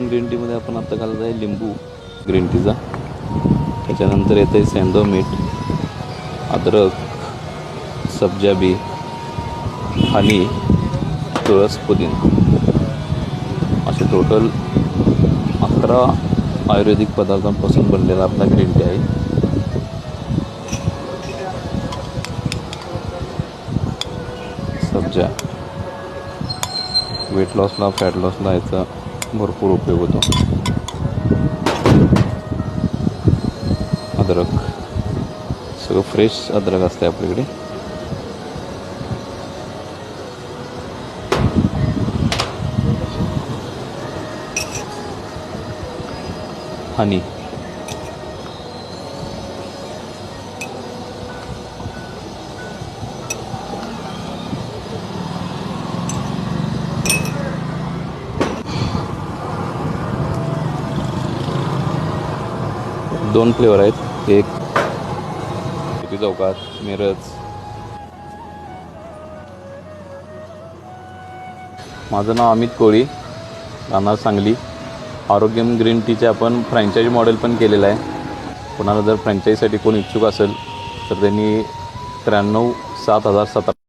Green टीमध्ये आपण आता घालत आहे लिंबू ग्रीन टीचा त्याच्यानंतर येतं आहे सेंदो मीठ अद्रक सब्जा बी हनी तुळस पुदिना. असे टोटल अकरा आयुर्वेदिक पदार्थांपासून बनलेला आपला ग्रीन टी आहे. सब्जा. वेट लॉसला फॅट लॉसला याचा भरपूर उपयोग होतो अद्रक सगळं फ्रेश अद्रक असते आपल्याकडे हनी दोन फ्लेवर आहेत. एक किती चौकात मिरज. माझं नाव अमित कोळी राहणार सांगली. आरोग्यम ग्रीन टीचे आपण फ्रँचाईज मॉडेल पण केलेलं आहे. कोणाला जर फ्रँचाईजसाठी कोण इच्छुक असेल तर त्यांनी त्र्याण्णव सात हजार सतरा